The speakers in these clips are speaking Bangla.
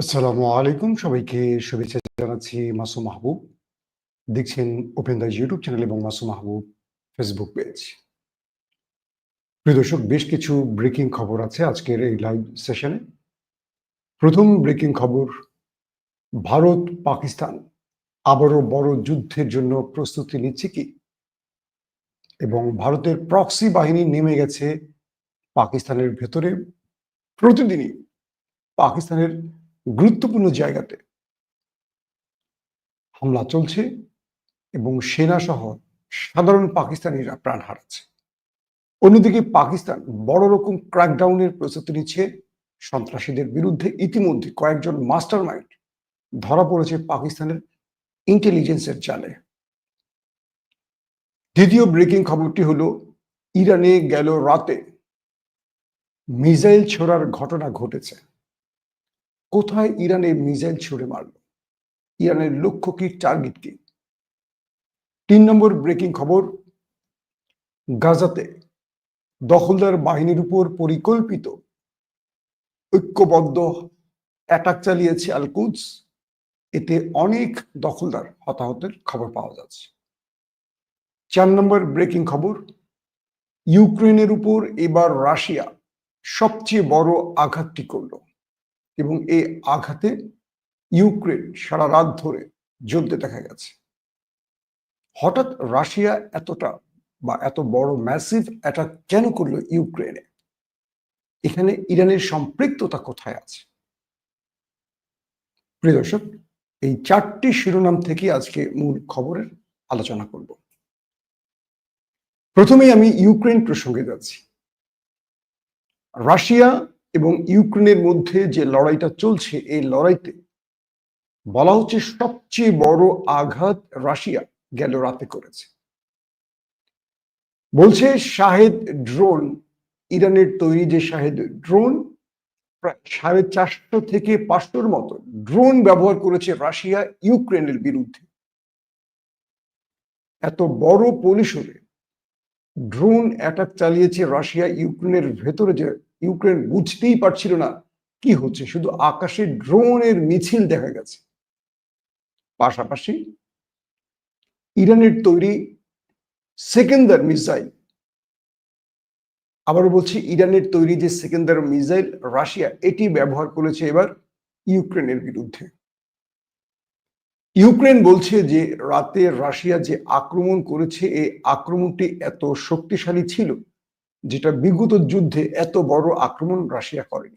আসসালামু আলাইকুম। সবাইকে শুভেচ্ছা জানাচ্ছি মাসুম মাহবুব। দেখছেন ওপেন দাস ইউটিউব চ্যানেল এবং মাসুম মাহবুব ফেসবুক পেজ প্রিয় দর্শক, বেশ কিছু ব্রেকিং খবর আছে আজকের এই লাইভ সেশনে প্রথম ব্রেকিং খবর, ভারত, পাকিস্তান আবারও বড় যুদ্ধের জন্য প্রস্তুতি নিচ্ছে কি? এবং ভারতের প্রক্সি বাহিনী নেমে গেছে পাকিস্তানের ভেতরে। প্রতিদিনই পাকিস্তানের গুরুত্বপূর্ণ জায়গাতে হামলা চলছে এবং সেনা সহ সাধারণ পাকিস্তানিরা প্রাণ হারাচ্ছে। অন্যদিকে পাকিস্তান বড় রকম ক্র্যাকডাউনের প্রস্তুতি নিচ্ছে। সন্ত্রাসীদের বিরুদ্ধে ইতিমধ্যে কয়েকজন মাস্টার মাইন্ড ধরা পড়েছে পাকিস্তানের ইন্টেলিজেন্সের জালে। দ্বিতীয় ব্রেকিং খবরটি হলো, ইরানে গেল রাতে মিসাইল ছোড়ার ঘটনা ঘটেছে। কোথায় ইরানে মিসাইল ছুড়ে মারল? ইরানের লক্ষ্য কি টার্গেট কি? তিন নম্বর ব্রেকিং খবর, গাজাতে দখলদার বাহিনীর উপর পরিকল্পিত ঐক্যবদ্ধ অ্যাটাক চালিয়েছে আলকুজ এতে অনেক দখলদার হতাহতের খবর পাওয়া যাচ্ছে। চার নম্বর ব্রেকিং খবর, ইউক্রেনের উপর এবার রাশিয়া সবচেয়ে বড় আঘাতটি করল। এবং এই আঘাতে ইউক্রেন সারা রাত ধরে জ্বলতে দেখা গেছে। হঠাৎ রাশিয়া এতটা বা এত বড় ম্যাসিভ অ্যাটাক কেন করল ইউক্রেনে? এখানে ইরানের সম্পৃক্ততা কোথায় আছে? প্রিয় দর্শক, এই চারটি শিরোনাম থেকে আজকে মূল খবরের আলোচনা করব। প্রথমেই আমি ইউক্রেন প্রসঙ্গে যাচ্ছি। রাশিয়া এবং ইউক্রেনের মধ্যে যে লড়াইটা চলছে, এই লড়াইতে বলা হচ্ছে সবচেয়ে বড় আঘাত রাশিয়া গেল রাতে করেছে। বলছে শাহেদ ড্রোন, ইরানের তৈরি যে শাহেদ ড্রোন, প্রায় সাড়ে চারশো থেকে পাঁচশোর মতো ড্রোন ব্যবহার করেছে রাশিয়া ইউক্রেনের বিরুদ্ধে। এত বড় পরিসরে ড্রোন অ্যাটাক চালিয়েছে রাশিয়া ইউক্রেনের ভেতরে যে ইউক্রেন বুঝতেই পারছিল না কি হচ্ছে। শুধু আকাশে ড্রোনের মিছিল দেখা গেছে। পাশাপাশি ইরানের তৈরি সেকেন্ডার মিসাইল, আবারও বলছি ইরানের তৈরি যে সেকেন্ডার মিসাইল, রাশিয়া এটি ব্যবহার করেছে এবার ইউক্রেনের বিরুদ্ধে। ইউক্রেন বলছে যে রাতে রাশিয়া যে আক্রমণ করেছে, এই আক্রমণটি এত শক্তিশালী ছিল যেটা বিগত যুদ্ধে এত বড় আক্রমণ রাশিয়া করেনি।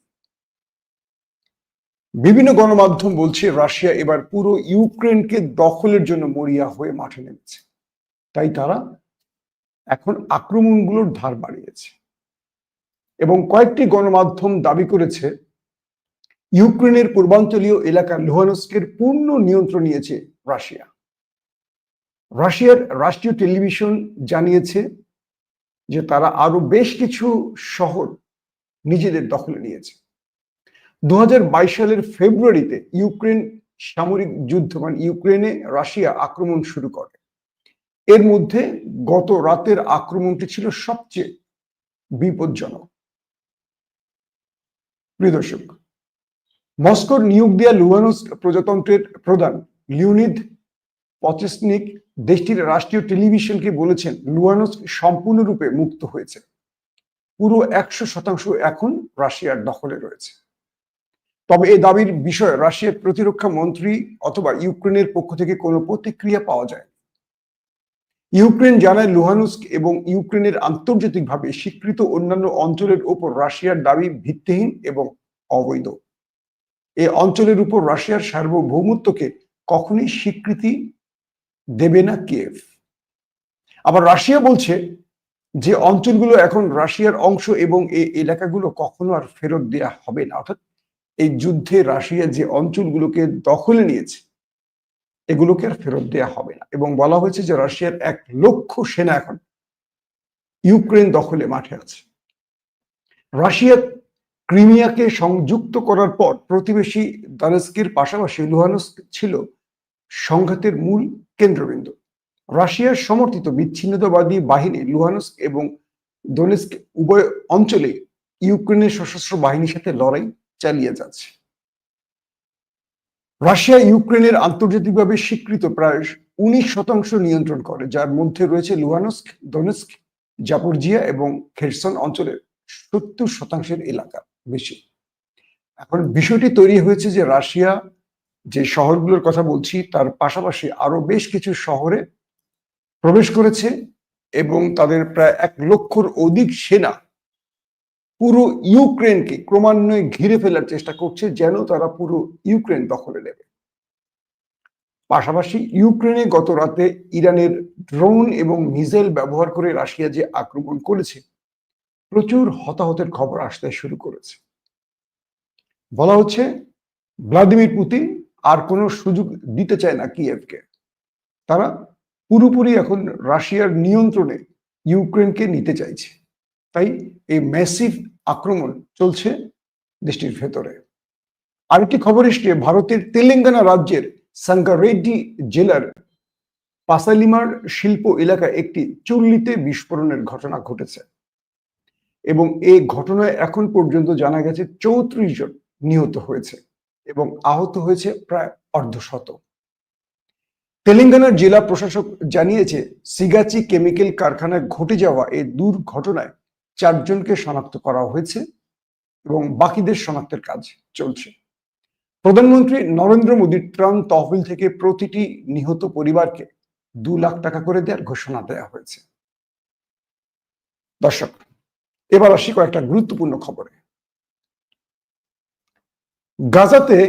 বিভিন্ন গণমাধ্যম বলছে রাশিয়া এবার পুরো ইউক্রেনকে দখলের জন্য মরিয়া হয়ে মাঠে নেমেছে। তাই তারা এখন আক্রমণগুলোর ধার বাড়িয়েছে। এবং কয়েকটি গণমাধ্যম দাবি করেছে, ইউক্রেনের পূর্বাঞ্চলীয় এলাকা লোহানস্কের পূর্ণ নিয়ন্ত্রণ নিয়েছে রাশিয়া। রাশিয়ার রাষ্ট্রীয় টেলিভিশন জানিয়েছে যে তারা আরও বেশ কিছু শহর নিজেদের দখলে নিয়েছে। দুই হাজার বাইশ সালের ফেব্রুয়ারিতে ইউক্রেন সামরিক যুদ্ধ মানে ইউক্রেনে রাশিয়া আক্রমণ শুরু করে। এর মধ্যে গত রাতের আক্রমণটি ছিল সবচেয়ে বিপজ্জনক। প্রিয় দর্শক, মস্কোর নিয়োগ দেওয়া লুহানস্ক প্রজাতন্ত্রের প্রধান লিউনিদ পচেসনিক দেশটির রাষ্ট্রীয় টেলিভিশনকে বলেছেন লুহানস্ক সম্পূর্ণরূপে মুক্ত হয়েছে। পুরো একশো শতাংশ এখন রাশিয়ার দখলে রয়েছে। তবে এই দাবির বিষয়ে রাশিয়ার প্রতিরক্ষা মন্ত্রী অথবা ইউক্রেনের পক্ষ থেকে কোনো প্রতিক্রিয়া পাওয়া যায় ইউক্রেন জানায় লুহানুস্ক এবং ইউক্রেনের আন্তর্জাতিকভাবে স্বীকৃত অন্যান্য অঞ্চলের উপর রাশিয়ার দাবি ভিত্তিহীন এবং অবৈধ। এই অঞ্চলের উপর রাশিয়ার সার্বভৌমত্বকে কখনই স্বীকৃতি দেবে না কিয়েভ। আবার রাশিয়া বলছে যে অঞ্চলগুলো এখন রাশিয়ার অংশ এবং এই এলাকাগুলো কখনো আর ফেরত দেওয়া হবে না। অর্থাৎ এই যুদ্ধে রাশিয়া যে অঞ্চলগুলোকে দখলে নিয়েছে, এগুলোকে আর ফেরত দেওয়া হবে না। এবং বলা হয়েছে যে রাশিয়ার এক লক্ষ সেনা এখন ইউক্রেন দখলে মাঠে আছে। রাশিয়া ক্রিমিয়াকে সংযুক্ত করার পর প্রতিবেশী দানেস্কের পাশাপাশি লুহানস্ক ছিল সংঘাতের মূল কেন্দ্রবিন্দু। রাশিয়ার সমর্থিত বিচ্ছিন্নতাবাদী বাহিনী লুহানস্ক এবং দোনেস্ক উভয় অঞ্চলে ইউক্রেনের সশস্ত্র বাহিনীর সাথে লড়াই চালিয়ে যাচ্ছে। রাশিয়া ইউক্রেনের আন্তর্জাতিকভাবে স্বীকৃত প্রায় উনিশ শতাংশ নিয়ন্ত্রণ করে, যার মধ্যে রয়েছে লুহানস্ক, দোনেস্ক, জাপরজিয়া এবং খেরসন অঞ্চলের সত্তর শতাংশের এলাকা বেশি। এখন বিষয়টি তৈরি হয়েছে যে রাশিয়া যে শহরগুলোর কথা বলছি, তার পাশাপাশি আরও বেশ কিছু শহরে প্রবেশ করেছে এবং তাদের প্রায় এক লক্ষর অধিক সেনা পুরো ইউক্রেনকে ক্রমান্বয়ে ঘিরে ফেলার চেষ্টা করছে, যেন তারা পুরো ইউক্রেন দখলে নেবে। পাশাপাশি ইউক্রেনে গত রাতে ইরানের ড্রোন এবং মিসাইল ব্যবহার করে রাশিয়া যে আক্রমণ করেছে, প্রচুর হতাহতের খবর আসতে শুরু করেছে। বলা হচ্ছে, ভ্লাদিমির পুতিন আর কোনো সুযোগ দিতে চায় না কিয়েভকে। তারা পুরোপুরি এখন রাশিয়ার নিয়ন্ত্রণে ইউক্রেনকে নিতে চাইছে। তাই এই ম্যাসিভ আক্রমণ চলছে দেশটির ভেতরে। আরেকটি খবর এসছে, ভারতের তেলেঙ্গানা রাজ্যের সাঙ্গারেড্ডি জেলার পাসালিমার শিল্প এলাকায় একটি চুল্লিতে বিস্ফোরণের ঘটনা ঘটেছে। এবং এই ঘটনায় এখন পর্যন্ত জানা গেছে চৌত্রিশ জন নিহত হয়েছে। এবং আহত হয়েছে প্রায় অর্ধশত। তেলেঙ্গানার জেলা প্রশাসক জানিয়েছে, সিগাচি কেমিক্যাল কারখানায় ঘটে যাওয়া এই দুর্ঘটনায় চারজনকে শনাক্ত করা হয়েছে এবং বাকিদের শনাক্তের কাজ চলছে। প্রধানমন্ত্রী নরেন্দ্র মোদীর ত্রাণ তহবিল থেকে প্রতিটি নিহত পরিবারকে দু লাখ টাকা করে দেওয়ার ঘোষণা দেওয়া হয়েছে। দর্শক, এবার আসি কয়েকটা গুরুত্বপূর্ণ খবরে। গাজাতে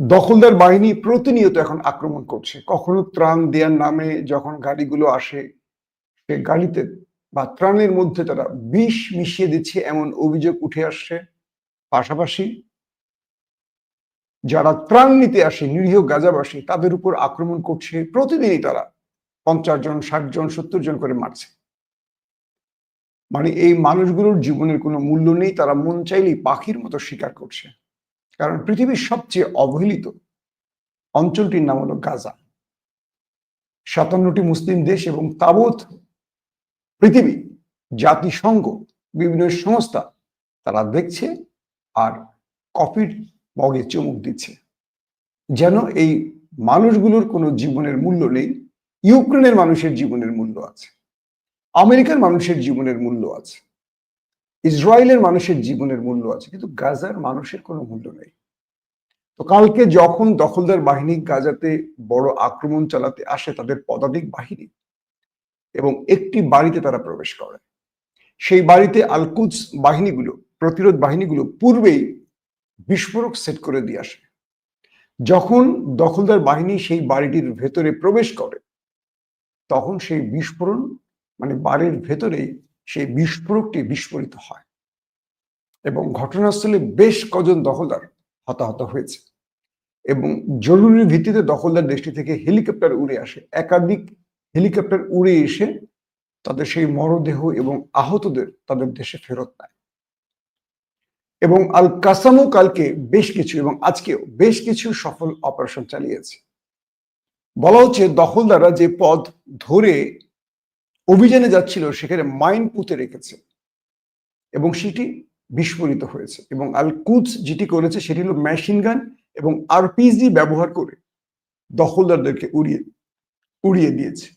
দখলদার বাহিনী প্রতিনিয়ত এখন আক্রমণ করছে। কখনো ত্রাণ দেওয়ার নামে যখন গাড়িগুলো আসে, সে গাড়িতে বা ত্রাণের মধ্যে তারা বিষ মিশিয়ে দিচ্ছে এমন অভিযোগ উঠে আসছে। পাশাপাশি যারা ত্রাণ নিতে আসে, নিরীহ গাজাবাসী, তাদের উপর আক্রমণ করছে প্রতিদিনই তারা। পঞ্চাশ জন, ষাট জন, সত্তর জন করে মারছে। মানে এই মানুষগুলোর জীবনের কোনো মূল্য নেই, তারা মন চাইলেই পাখির মতো শিকার করছে। কারণ পৃথিবীর সবচেয়ে অবহেলিত অঞ্চলটির নাম হলো গাজা। সাতান্নটি মুসলিম দেশ এবং তাবৎ পৃথিবী, জাতিসংঘ, বিভিন্ন সংস্থা তারা দেখছে আর কফির মগে চমুক দিচ্ছে। যেন এই মানুষগুলোর কোনো জীবনের মূল্য নেই, ইউক্রেনের মানুষের জীবনের মূল্য আছে, আমেরিকার মানুষের জীবনের মূল্য আছে। ইসরায়েলের মানুষের জীবনের মূল্য আছে, কিন্তু গাজার মানুষের কোনো মূল্য নেই। তো কালকে যখন দখলদার বাহিনী গাজাতে বড় আক্রমণ চালাতে আসে, তাদের পদাতিক বাহিনী এবং একটি বাড়িতে তারা প্রবেশ করে। সেই বাড়িতে আলকুজ বাহিনীগুলো, প্রতিরোধ বাহিনীগুলো পূর্বেই বিস্ফোরক সেট করে দিয়ে আসে। যখন দখলদার বাহিনী সেই বাড়িটির ভেতরে প্রবেশ করে, তখন সেই বিস্ফোরণ মানে বাড়ির ভেতরেই সেই বিস্ফোরকটি বিস্ফোরিত হয়। এবং ঘটনাস্থলে বেশ কজন দখলদার হতাহত হয়েছে। এবং জরুরি ভিত্তিতে দখলদার দেশটি থেকে হেলিকপ্টার উড়ে আসে। একাধিক হেলিকপ্টার উড়ে এসে তাদের সেই মরদেহ এবং আহতদের তাদের দেশে ফেরত নেয়। এবং আল কাসামও কালকে বেশ কিছু এবং আজকেও বেশ কিছু সফল অপারেশন চালিয়েছে। বলা হচ্ছে দখলদাররা যে পথ ধরে অভিযানে যাচ্ছিল, সেখানে মাইন পুঁতে রেখেছে। এবং সেটি বিস্ফোরিত হয়েছে। এবং আল কুচ যেটি করেছে, সেটি হলো মেশিন গান এবং আরপিজি ব্যবহার করে দখলদারদেরকে উড়িয়ে উড়িয়ে দিয়েছে।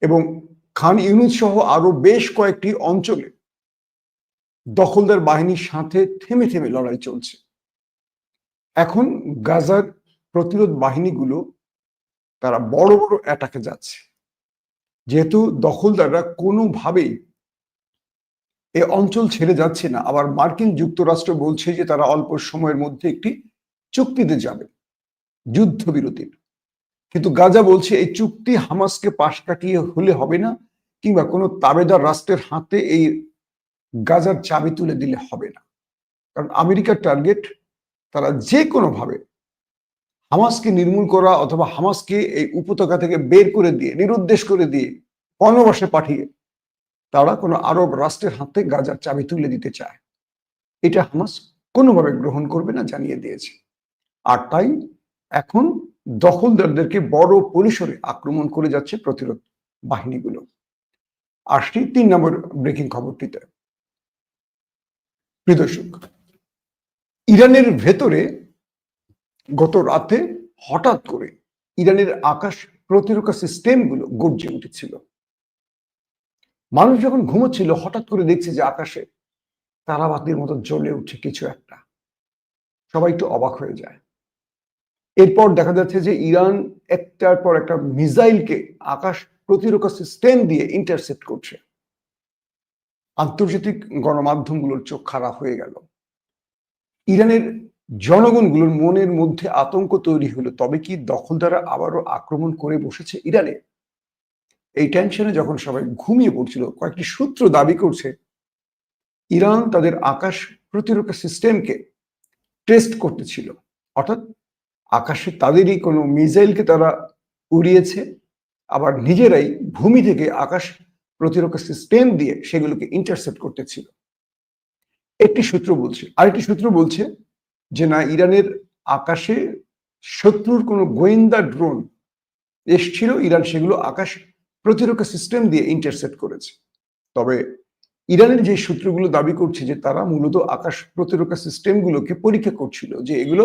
এবং খান ইউনুস সহ আরও বেশ কয়েকটি অঞ্চলে দখলদার বাহিনীর সাথে থেমে থেমে লড়াই চলছে। এখন গাজার প্রতিরোধ বাহিনীগুলো তারা বড় বড় অ্যাটাকে যাচ্ছে। যেহেতু দখলদাররা কোনোভাবেই এ অঞ্চল ছেড়ে যাচ্ছে না। আবার মার্কিন যুক্তরাষ্ট্র বলছে যে তারা অল্প সময়ের মধ্যে একটি চুক্তিতে যাবে, যুদ্ধবিরতির। কিন্তু গাজা বলছে এই চুক্তি হামাসকে পাশ কাটিয়ে হলে হবে না, কিংবা কোনো তাবেদার রাষ্ট্রের হাতে এই গাজার চাবি তুলে দিলে হবে না। কারণ আমেরিকার টার্গেট, তারা যে কোনোভাবে হামাসকে নির্মূল করা অথবা হামাসকে এই উপত্যকা থেকে বের করে দিয়ে, নিরুদ্দেশ করে দিয়ে বনবাসে পাঠিয়ে তারা কোনো আরব রাষ্ট্রের হাতে গাজার চাবি তুলে দিতে চায়। এটা হামাস কোনোভাবে গ্রহণ করবে না জানিয়ে দিয়েছে। আর তাই এখন দখলদারদেরকে বড় পরিসরে আক্রমণ করে যাচ্ছে প্রতিরোধ বাহিনীগুলো। আসছি তিন নম্বর ব্রেকিং খবরটিতে, প্রিয় দর্শক, ইরানের ভেতরে গত রাতে হঠাৎ করে ইরানের আকাশ প্রতিরক্ষা সিস্টেমগুলো গর্জে উঠেছিল। মানুষ যখন ঘুমোচ্ছিল, হঠাৎ করে দেখছে যে আকাশে তারাবাতির মতো জ্বলে উঠছে কিছু একটা। সবাই একটু অবাক হয়ে যায়। এরপর দেখা যাচ্ছে যে ইরান একটার পর একটা মিসাইলকে আকাশ প্রতিরক্ষা সিস্টেম দিয়ে ইন্টারসেপ্ট করছে। আন্তর্জাতিক গণমাধ্যমগুলোর চোখ খারাপ হয়ে গেল। ইরানের জনগণগুলোর মনের মধ্যে আতঙ্ক তৈরি হলো, তবে কি দখলদারা আবারও আক্রমণ করে বসেছে ইরানে? এই টেনশনে যখন সবাই ঘুমিয়ে পড়ছিল, কয়েকটি সূত্র দাবি করছে, ইরান তাদের আকাশ প্রতিরক্ষা সিস্টেমকে টেস্ট করতেছিল অর্থাৎ আকাশে তাদেরই কোনো মিসাইলকে তারা উড়িয়েছে, আবার নিজেরাই ভূমি থেকে আকাশ প্রতিরক্ষা সিস্টেম দিয়ে সেগুলোকে ইন্টারসেপ্ট করতেছিল একটি সূত্র বলছে, আরেকটি সূত্র বলছে যে না, ইরানের আকাশে শত্রুর কোনো গোয়েন্দা ড্রোন এসছিল, ইরান সেগুলো আকাশ প্রতিরক্ষা সিস্টেম দিয়ে ইন্টারসেপ্ট করেছে। তবে ইরানের যে সূত্রগুলো দাবি করছে যে তারা মূলত আকাশ প্রতিরক্ষা সিস্টেমগুলোকে পরীক্ষা করছিল যে এগুলো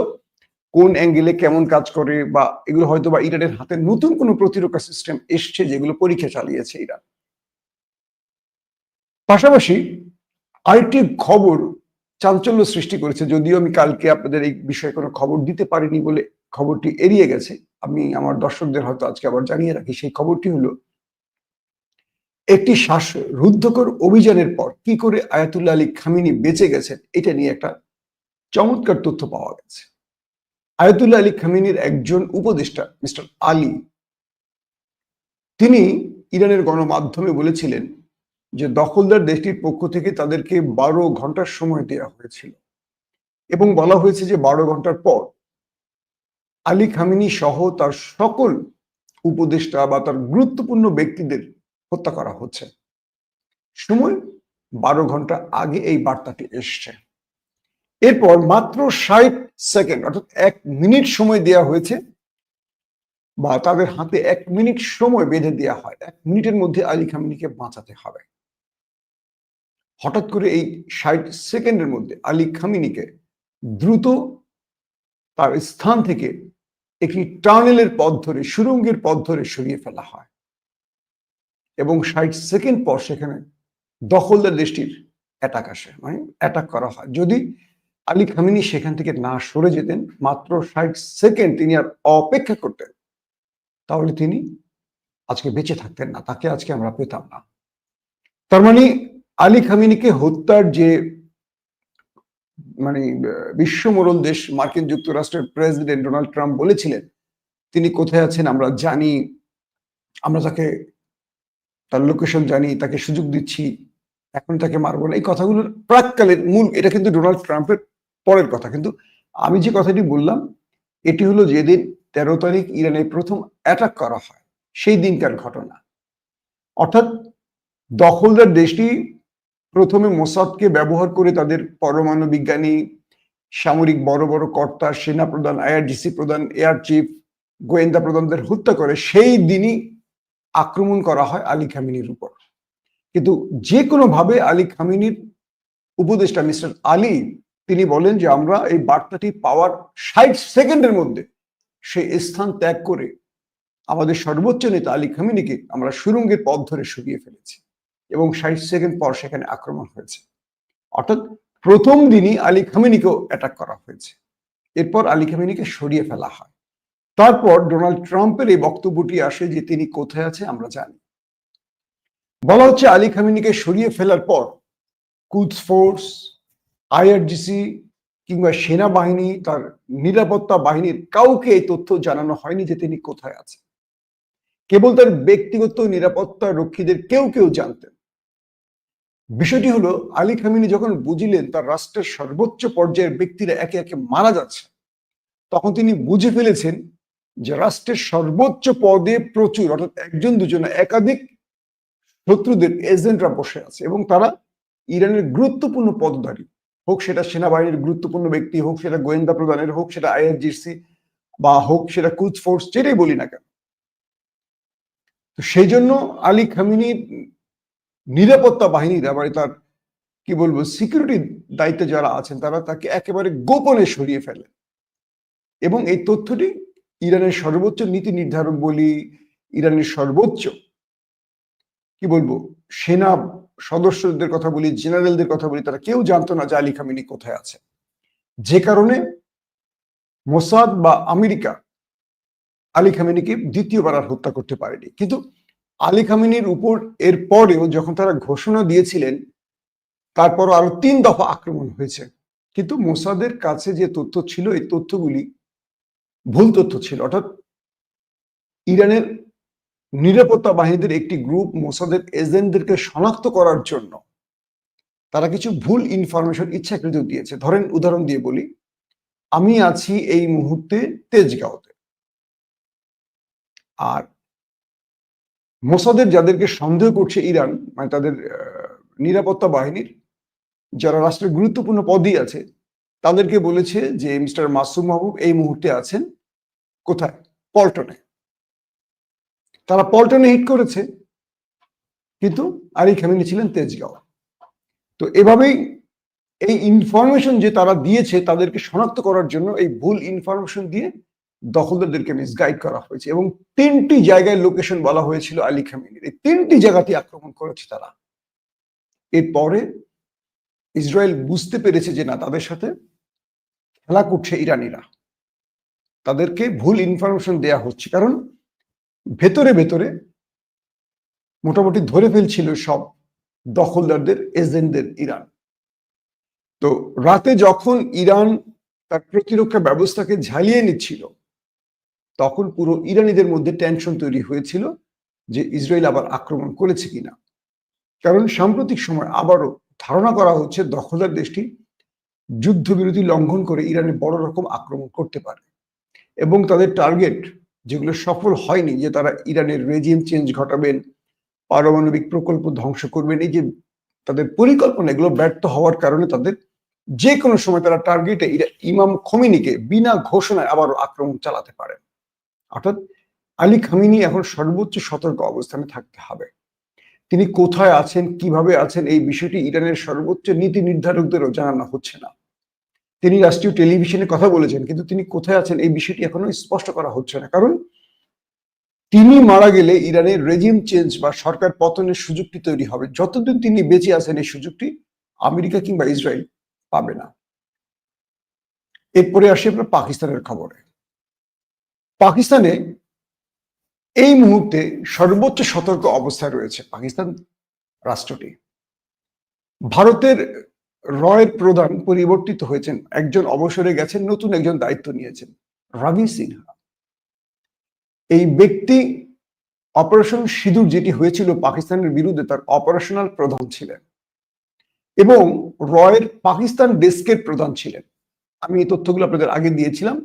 কোন অ্যাঙ্গেলে কেমন কাজ করে বা এগুলো হয়তো বা ইরানের হাতে নতুন কোনো প্রতিরক্ষা সিস্টেম এসছে যেগুলো পরীক্ষা চালিয়েছে ইরান। পাশাপাশি আরেকটি খবর চাঞ্চল্য সৃষ্টি করেছে। যদিও আমি কালকে আপনাদের এই বিষয়ে কোনো খবর দিতে পারিনি বলে খবরটি এড়িয়ে গেছে, আমি আমার দর্শকদের হয়তো আজকে আবার জানিয়ে রাখি, সেই খবরটি হলো, একটি শ্বাস রুদ্ধকর অভিযানের পর কি করে আয়াতুল্লাহ আলী খামিনি বেঁচে গেছেন, এটা নিয়ে একটা চমৎকার তথ্য পাওয়া গেছে। আয়াতুল্লাহ আলী খামিনির একজন উপদেষ্টা, মিস্টার আলী, তিনি ইরানের গণমাধ্যমে বলেছিলেন যে দখলদার দেশটির পক্ষ থেকে তাদেরকে বারো ঘণ্টার সময় দেওয়া হয়েছিল। এবং বলা হয়েছে যে বারো ঘণ্টার পর আলী খামিনি সহ তার সকল উপদেষ্টা বা তার গুরুত্বপূর্ণ ব্যক্তিদের হত্যা করা হচ্ছে। সময় বারো ঘণ্টা আগে এই বার্তাটি এসছে। এরপর মাত্র ষাট সেকেন্ড, অর্থাৎ এক মিনিট সময় দেওয়া হয়েছে বা তাদের হাতে এক মিনিট সময় বেঁধে দেওয়া হয়। এক মিনিটের মধ্যে আলী খামিনিকে বাঁচাতে হবে। হঠাৎ করে এই ষাট সেকেন্ডের মধ্যে আলী খামিনিকে দ্রুত তার স্থান থেকে একটি টানেলের পথ ধরে, সুরঙ্গের পথ ধরে সরিয়ে ফেলা হয়। এবং ষাট সেকেন্ড পর সেখানে দখলদার দেশটির অ্যাটাক আসে। মানে অ্যাটাক করা হয়। যদি আলী খামিনি সেখান থেকে না সরে যেতেন, মাত্র ষাট সেকেন্ড তিনি আর অপেক্ষা করতেন, তাহলে তিনি আজকে বেঁচে থাকতেন না। তাকে আজকে আমরা পেতাম না। তার মানে আলী খামিনিকে হত্যার যে মানে বিশ্বমোড়ল দেশ মার্কিন যুক্তরাষ্ট্রের প্রেসিডেন্ট ডোনাল্ড ট্রাম্প বলেছিলেন, তিনি কোথায় আছেন আমরা জানি, আমরা তাকে, তার লোকেশন জানি, তাকে সুযোগ দিচ্ছি, এখন তাকে মারবো না। এই কথাগুলোর প্রাককালের মূল, এটা কিন্তু ডোনাল্ড ট্রাম্পের পরের কথা। কিন্তু আমি যে কথাটি বললাম, এটি হলো যেদিন তেরো তারিখ ইরানে প্রথম অ্যাটাক করা হয়, সেই দিনকার ঘটনা। অর্থাৎ দখলদার দেশটি প্রথমে মোসাদকে ব্যবহার করে তাদের পরমাণু বিজ্ঞানী, সামরিক বড় বড় কর্তা, সেনা প্রধান আইআরজিসি প্রধান এয়ার চিফ গোয়েন্দা প্রধানদের হত্যা করে, সেই দিনই আক্রমণ করা হয় আলী খামিনির উপর। কিন্তু যে কোনো ভাবে আলী খামিনির উপদেষ্টা মিস্টার আলী, তিনি বলেন যে আমরা এই বার্তাটি পাওয়ার ষাট সেকেন্ডের মধ্যে সেই স্থান ত্যাগ করে আমাদের সর্বোচ্চ নেতা আলী খামিনিকে আমরা সুরঙ্গের পথ ধরে সরিয়ে ফেলেছি। এবং ষাট সেকেন্ড পর সেখানে আক্রমণ হয়েছে। অর্থাৎ প্রথম দিনই আলী খামিনিকেও অ্যাটাক করা হয়েছে। এরপর আলী খামিনিকে সরিয়ে ফেলা হয়। তারপর ডোনাল্ড ট্রাম্পের এই বক্তব্যটি আসে যে তিনি কোথায় আছে আমরা জানি। বলা হচ্ছে আলী খামিনিকে সরিয়ে ফেলার পর কুদস ফোর্স, আইআরজিসি কিংবা সেনাবাহিনী তার নিরাপত্তা বাহিনীর কাউকে এই তথ্য জানানো হয়নি যে তিনি কোথায় আছেন। কেবল তার ব্যক্তিগত নিরাপত্তা রক্ষীদের কেউ কেউ জানতেন। বিষয়টি হলো, আলী খামিনী যখন বুঝিলেন তার রাষ্ট্রের সর্বোচ্চ পর্যায়ের ব্যক্তিরা একে একে মারা যাচ্ছে, তখন তিনি বুঝে ফেলেছেন যে রাষ্ট্রের সর্বোচ্চ পদে প্রচুর, অর্থাৎ একজন দুজন একাধিক শত্রুদের এজেন্টরা বসে আছে এবং তারা ইরানের গুরুত্বপূর্ণ পদধারী। হোক সেটা সেনাবাহিনীর গুরুত্বপূর্ণ ব্যক্তি, হোক সেটা গোয়েন্দা প্রধানের, হোক সেটা আইআরজিসি বা হোক সেটা কুচ ফোর্স, যেটাই বলি না কেন। তো সেই জন্য আলী খামিনী নিরাপত্তা বাহিনীরা মানে তার, কি বলব সিকিউরিটি দায়িত্বে যারা আছেন, তারা তাকে একেবারে গোপনে সরিয়ে ফেলে এবং এই তথ্যটি ইরানের সর্বোচ্চ নীতি নির্ধারক বলি, ইরানের সর্বোচ্চ, কি বলব, সেনা সদস্যদের কথা বলি, জেনারেলদের কথা বলি, তারা কেউ জানতো না যে আলী খামিনি কোথায় আছে। যে কারণে মোসাদ বা আমেরিকা আলী খামিনিকে দ্বিতীয়বার আর হত্যা করতে পারেনি। কিন্তু আলী খামিনির উপর এর পরেও যখন তারা ঘোষণা দিয়েছিলেন তারপর আরও তিন দফা আক্রমণ হয়েছে। কিন্তু মোসাদের কাছে যে তথ্য ছিল, এই তথ্যগুলি ভুল তথ্য ছিল। অর্থাৎ ইরানের নিরাপত্তা বাহিনীদের একটি গ্রুপ মোসাদের এজেন্টদেরকে শনাক্ত করার জন্য তারা কিছু ভুল ইনফরমেশন ইচ্ছাকৃত দিয়েছে। ধরেন, উদাহরণ দিয়ে বলি, আমি আছি এই মুহূর্তে তেজগাঁওতে। আর মোসাদের যাদেরকে সন্দেহ করছে ইরান মানে তাদের নিরাপত্তা বাহিনীর, যারা রাষ্ট্রের গুরুত্বপূর্ণ পদই আছে, তাদেরকে বলেছে যে মিস্টার মাসুম মাহবুব এই মুহূর্তে আছেন কোথায়? পল্টনে। তারা পল্টনে হিট করেছে, কিন্তু আলী খামেনি ছিলেন তেজগাঁও তো এভাবেই এই ইনফরমেশন যে তারা দিয়েছে, তাদেরকে শনাক্ত করার জন্য এই ভুল ইনফরমেশন দিয়ে দখলদারদেরকে মিসগাইড করা হয়েছে এবং তিনটি জায়গায় লোকেশন বলা হয়েছিল আলী খামেনির। এই তিনটি জায়গাতে আক্রমণ করেছে তারা। এরপরে ইসরায়েল বুঝতে পেরেছে যে না, তাদের সাথে খেলা করছে ইরানিরা। তাদেরকে ভুল ইনফরমেশন দেয়া হচ্ছে। কারণ ভেতরে ভেতরে মোটামুটি ধরে ফেলছিল সব দখলদারদের, এজেন্টদের ইরান। তো রাতে যখন ইরান তার প্রতিরক্ষা ব্যবস্থাকে ঝালিয়ে নিচ্ছিল তখন পুরো ইরানিদের মধ্যে টেনশন তৈরি হয়েছিল যে ইসরায়েল আবার আক্রমণ করেছে কিনা। কারণ সাম্প্রতিক সময় আবারও ধারণা করা হচ্ছে দখলদার দেশটি যুদ্ধবিরতি লঙ্ঘন করে ইরানে বড় রকম আক্রমণ করতে পারে। এবং তাদের টার্গেট যেগুলো সফল হয়নি, যে তারা ইরানের রেজিম চেঞ্জ ঘটাবেন, পারমাণবিক প্রকল্প ধ্বংস করবেন, এই যে তাদের পরিকল্পনা, এগুলো ব্যর্থ হওয়ার কারণে তাদের যে কোনো সময় তারা টার্গেটে ইমাম খমিনিকে বিনা ঘোষণায় আবারও আক্রমণ চালাতে পারেন। অর্থাৎ আলী খামিনি এখন সর্বোচ্চ সতর্ক অবস্থানে থাকতে হবে। তিনি কোথায় আছেন, কীভাবে আছেন, এই বিষয়টি ইরানের সর্বোচ্চ নীতি নির্ধারকদেরও জানানো হচ্ছে না। তিনি রাষ্ট্রীয় টেলিভিশনে কথা বলেছেন, কিন্তু তিনি কোথায় আছেন এই বিষয়টি এখনও স্পষ্ট করা হচ্ছে না। কারণ তিনি মারা গেলে ইরানের রেজিম চেঞ্জ বা সরকার পতনের সুযোগটি তৈরি হবে। যতদিন তিনি বেঁচে আছেন এই সুযোগটি আমেরিকা কিংবা ইসরায়েল পাবে না। এরপরে আসি আমরা পাকিস্তানের খবরে। পাকিস্তানে এই মুহূর্তে সর্বোচ্চ সতর্ক অবস্থায় রয়েছে পাকিস্তান রাষ্ট্রটি। ভারতের রয়ের প্রধান পরিবর্তিত হয়েছেন, একজন অবসরে গেছেন, নতুন একজন দায়িত্ব নিয়েছেন, রবি সিনহা। এই ব্যক্তি অপারেশন সিঁদুর যেটি হয়েছিল পাকিস্তানের বিরুদ্ধে তার অপারেশনাল প্রধান ছিলেন এবং রয়ের পাকিস্তান ডেস্কের প্রধান ছিলেন। আমি এই তথ্যগুলো আপনাদের আগে দিয়েছিলাম।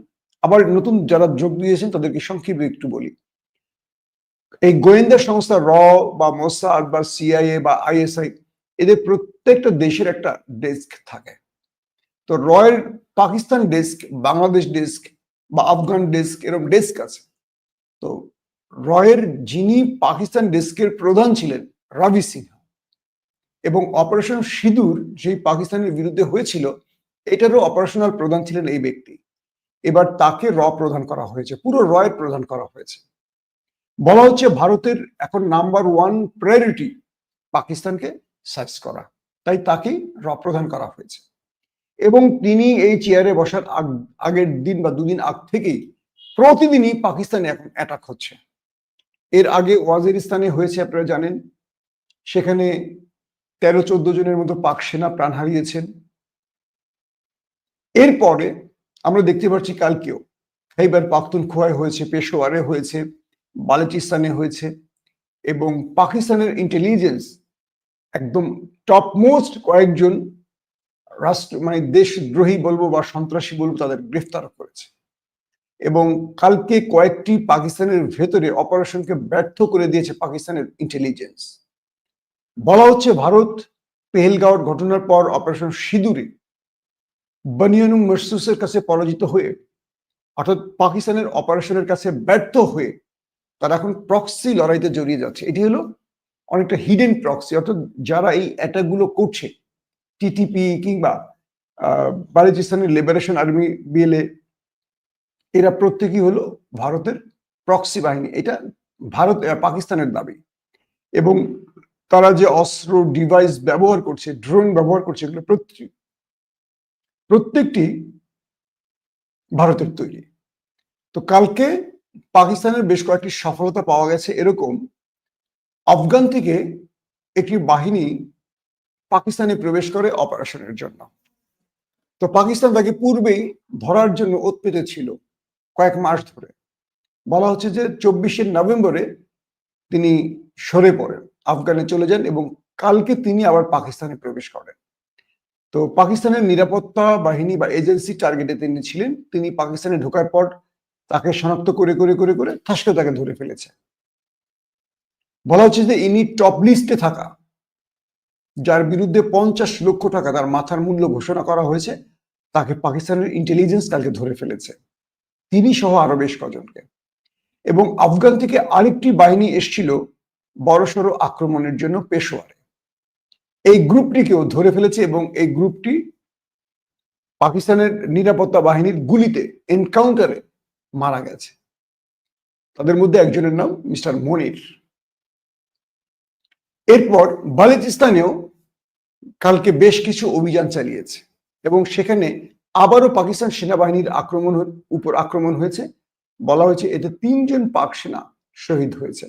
আবার নতুন যারা যোগ দিয়েছেন, তাদেরকে সংক্ষেপে একটু বলি। এই গোয়েন্দা সংস্থা র বা মোসাদ বা সিআইএ বা আইএসআই এদের প্রত্যেকটা দেশের একটা ডেস্ক থাকে। তো রয়ের পাকিস্তান ডেস্ক, বাংলাদেশ ডেস্ক বা আফগান ডেস্ক এরকম ডেস্ক আছে। তো রয়ের যিনি পাকিস্তান ডেস্কের প্রধান ছিলেন রাবি সিনহা। এবং অপারেশন সিঁদুর যেই পাকিস্তানের বিরুদ্ধে হয়েছিল, এটারও অপারেশনাল প্রধান ছিলেন এই ব্যক্তি। এবার তাকে র প্রদান করা হয়েছে, পুরো রয়ের প্রদান করা হয়েছে। বলা হচ্ছে ভারতের এখন নাম্বার ওয়ান প্রায়োরিটি পাকিস্তানকে সার্চ করা। তাই তাকেই র প্রদান করা হয়েছে। এবং তিনি এই চেয়ারে বসার আগ- আগের দিন বা দুদিন আগ থেকেই প্রতিদিনই পাকিস্তানে এখন অ্যাটাক হচ্ছে। এর আগে ওয়াজিরিস্তানে হয়েছে, আপনারা জানেন। সেখানে তেরো চোদ্দ জনের মতো পাক সেনা প্রাণ হারিয়েছেন। এরপরে আমরা দেখতে পাচ্ছি কালকেও। এইবার পাখতুনখোয়ায় হয়েছে, পেশোয়ারে হয়েছে, বালুচিস্তানে হয়েছে এবং পাকিস্তানের ইন্টেলিজেন্স একদম টপমোস্ট কয়েকজন রাষ্ট্র মানে দেশদ্রোহী বলব বা সন্ত্রাসী বলব তাদের গ্রেফতার করেছে। এবং কালকে কয়েকটি পাকিস্তানের ভেতরে অপারেশনকে ব্যর্থ করে দিয়েছে পাকিস্তানের ইন্টেলিজেন্স বলা হচ্ছে ভারত পেহেলগাঁওর ঘটনার পর অপারেশন সিঁদুরে বানিয়ানুম মরসুসের কাছে পরাজিত হয়ে, অর্থাৎ পাকিস্তানের অপারেশনের কাছে ব্যর্থ হয়ে, তারা এখন প্রক্সি লড়াইতে জড়িয়ে যাচ্ছে। এটি হলো অনেকটা হিডেন প্রক্সি অর্থাৎ যারা এই অ্যাটাকগুলো করছে টিটিপি কিংবা বালুচিস্তানের লিবারেশন আর্মি বিএলএ এরা প্রত্যেকই হলো ভারতের প্রক্সি বাহিনী। এটা ভারত পাকিস্তানের দাবি। এবং তারা যে অস্ত্র ডিভাইস ব্যবহার করছে ড্রোন ব্যবহার করছে, এগুলো প্রত্যেক প্রত্যেকটি ভারতের তৈরি। তো কালকে পাকিস্তানের বেশ কয়েকটি সফলতা পাওয়া গেছে এরকম। আফগান থেকে একটি বাহিনী পাকিস্তানে প্রবেশ করে অপারেশনের জন্য। তো পাকিস্তান তাকে পূর্বেই ধরার জন্য ওৎপেতে ছিল কয়েক মাস ধরে। বলা হচ্ছে যে চব্বিশে নভেম্বরে তিনি সরে পড়েন, আফগানে চলে যান এবং কালকে তিনি আবার পাকিস্তানে প্রবেশ করেন। তো পাকিস্তানের নিরাপত্তা বাহিনী বা এজেন্সি টার্গেটে তিনি ছিলেন। তিনি পাকিস্তানে ঢোকার পর তাকে শনাক্ত করে করে করে করে ঠাসকে তাকে ধরে ফেলেছে। বলা হচ্ছে যে ইনি টপ লিস্টে থাকা, যার বিরুদ্ধে পঞ্চাশ লক্ষ টাকা তার মাথার মূল্য ঘোষণা করা হয়েছে, তাকে পাকিস্তানের ইন্টেলিজেন্স কালকে ধরে ফেলেছে। তিনি সহ আরও বেশ কজনকে। এবং আফগান থেকে আরেকটি বাহিনী এসছিল বড়সড় আক্রমণের জন্য পেশোয়ারে। এই গ্রুপটিকেও ধরে ফেলেছে এবং এই গ্রুপটি পাকিস্তানের নিরাপত্তা বাহিনীর গুলিতে এনকাউন্টারে মারা গেছে। তাদের মধ্যে একজনের নাম মিস্টার মনির। এরপর বালুচিস্তানেও কালকে বেশ কিছু অভিযান চালিয়েছে এবং সেখানে আবারও পাকিস্তান সেনাবাহিনীর আক্রমণ উপর আক্রমণ হয়েছে। বলা হয়েছে এতে তিনজন পাক সেনা শহীদ হয়েছে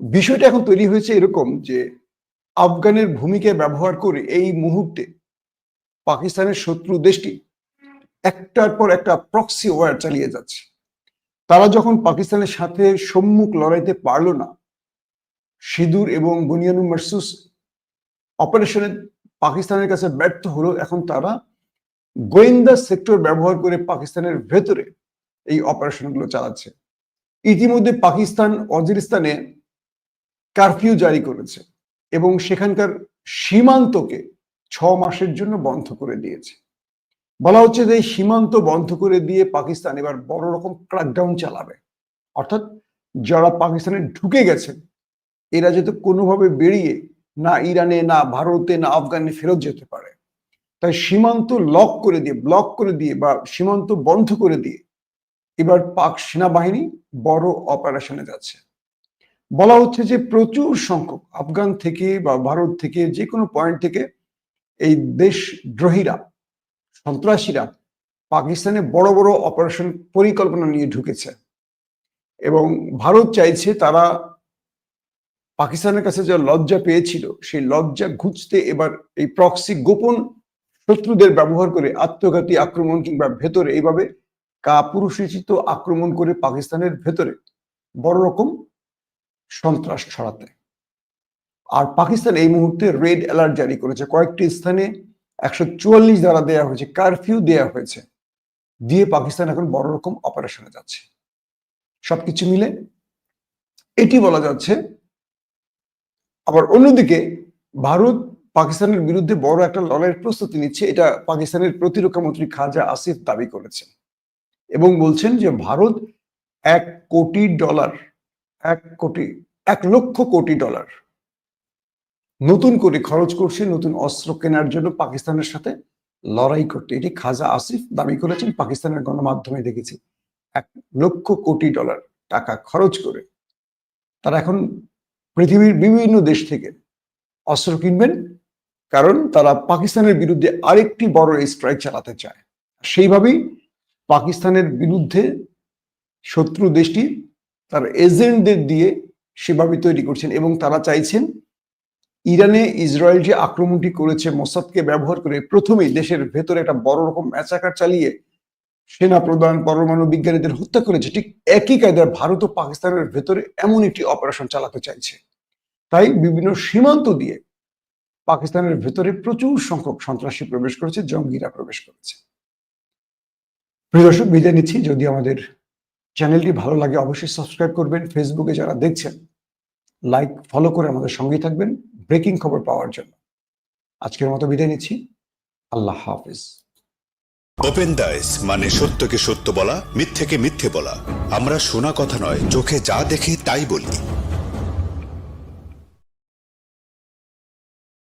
বিষয়টা এখন তৈরি হয়েছে এরকম যে আফগানের ভূমিকা ব্যবহার করে এই মুহূর্তে পাকিস্তানের শত্রু দেশটি একটার পর একটা প্রক্সি ওয়ার চালিয়ে যাচ্ছে। তারা যখন পাকিস্তানের সাথে সম্মুখ লড়াইতে পারল না, সিঁদুর এবং বুনিয়ানু মারসুস অপারেশনে পাকিস্তানের কাছে ব্যর্থ হলো, এখন তারা গোয়েন্দা সেক্টর ব্যবহার করে পাকিস্তানের ভেতরে এই অপারেশনগুলো চালাচ্ছে। ইতিমধ্যে পাকিস্তান অজিরিস্তানে কারফিউ জারি করেছে। এবং সেখানকার সীমান্তকে ছ মাসের জন্য বন্ধ করে দিয়েছে। বলা হচ্ছে যে এই সীমান্ত বন্ধ করে দিয়ে পাকিস্তান এবার বড় রকম ক্র্যাকডাউন চালাবে। অর্থাৎ যারা পাকিস্তানে ঢুকে গেছেন এরা যাতে কোনোভাবে বেরিয়ে না ইরানে, না ভারতে, না আফগানে ফেরত যেতে পারে। তাই সীমান্ত লক করে দিয়ে ব্লক করে দিয়ে বা সীমান্ত বন্ধ করে দিয়ে এবার পাক সেনাবাহিনী বড় অপারেশনে যাচ্ছে। বলা হচ্ছে যে প্রচুর সংখ্যক আফগান থেকে বা ভারত থেকে যে কোনো পয়েন্ট থেকে এই দেশদ্রোহীরা, সন্ত্রাসীরা পাকিস্তানে বড় বড় অপারেশন পরিকল্পনা নিয়ে ঢুকেছে। এবং ভারত চাইছে তারা পাকিস্তানের কাছে যে লজ্জা পেয়েছিল, সেই লজ্জা ঘুচতে এবার এই প্রক্সি গোপন শত্রুদের ব্যবহার করে আত্মঘাতী আক্রমণ কিংবা ভেতরে এইভাবে কাপুরুষোচিত আক্রমণ করে পাকিস্তানের ভেতরে বড় রকম সন্ত্রাস ছড়াতে। আর পাকিস্তান এই মুহূর্তে রেড অ্যালার্ট জারি করেছে। কয়েকটি স্থানে একশো চুয়াল্লিশ দ্বারা দেওয়া হয়েছে, কারফিউ দেওয়া হয়েছে। দিয়ে পাকিস্তান এখন বড় রকম অপারেশনে যাচ্ছে। সবকিছু মিলে এটি বলা যাচ্ছে, আবার অন্যদিকে ভারত পাকিস্তানের বিরুদ্ধে বড় একটা লড়াইয়ের প্রস্তুতি নিচ্ছে। এটা পাকিস্তানের প্রতিরক্ষা মন্ত্রী খাজা আসিফ দাবি করেছেন এবং বলছেন যে ভারত এক কোটি ডলার এক কোটি, এক লক্ষ কোটি ডলার। নতুন করে খরচ করছে, নতুন অস্ত্র কেনার জন্য পাকিস্তানের সাথে লড়াই করতে। এটি খাজা আসিফ দাবি করেছেন, পাকিস্তানের গণমাধ্যমে দেখেছি। এক লক্ষ কোটি ডলার টাকা খরচ করে তারা এখন পৃথিবীর বিভিন্ন দেশ থেকে অস্ত্র কিনবেন, কারণ তারা পাকিস্তানের বিরুদ্ধে আরেকটি বড় স্ট্রাইক চালাতে চায়। সেইভাবেই পাকিস্তানের বিরুদ্ধে শত্রু দেশটি তার এজেন্টদের দিয়ে সেভাবে তৈরি করছেন এবং তারা চাইছেন ইরানে ইসরায়েল যে আক্রমণটি করেছে মোসাদকে ব্যবহার করে প্রথমেই দেশের ভেতরে একটা বড় রকম ম্যাচাকার চালিয়ে সেনা প্রধান পরমাণু বিজ্ঞানীদের হত্যা করেছে। ঠিক একই কায়দায় ভারত ও পাকিস্তানের ভেতরে এমন একটি অপারেশন চালাতে চাইছে। তাই বিভিন্ন সীমান্ত দিয়ে পাকিস্তানের ভেতরে প্রচুর সংখ্যক সন্ত্রাসী প্রবেশ করেছে, জঙ্গিরা প্রবেশ করেছে। প্রিয় দর্শক, বিদায় নিচ্ছি। যদি আমাদের চ্যানেলটি ভালো লাগে অবশ্যই সাবস্ক্রাইব করবেন। ফেসবুকে যারা দেখছেন লাইক ফলো করে আমাদের সঙ্গেই থাকবেন ব্রেকিং খবর পাওয়ার জন্য। আজকের মতো বিদায় নিচ্ছি। আল্লাহ হাফিজ। ওপেন দাইস মানে সত্যকে সত্য বলা, মিথ্যেকে মিথ্যে বলা। আমরা শোনা কথা নয়, চোখে যা দেখি তাই বলি।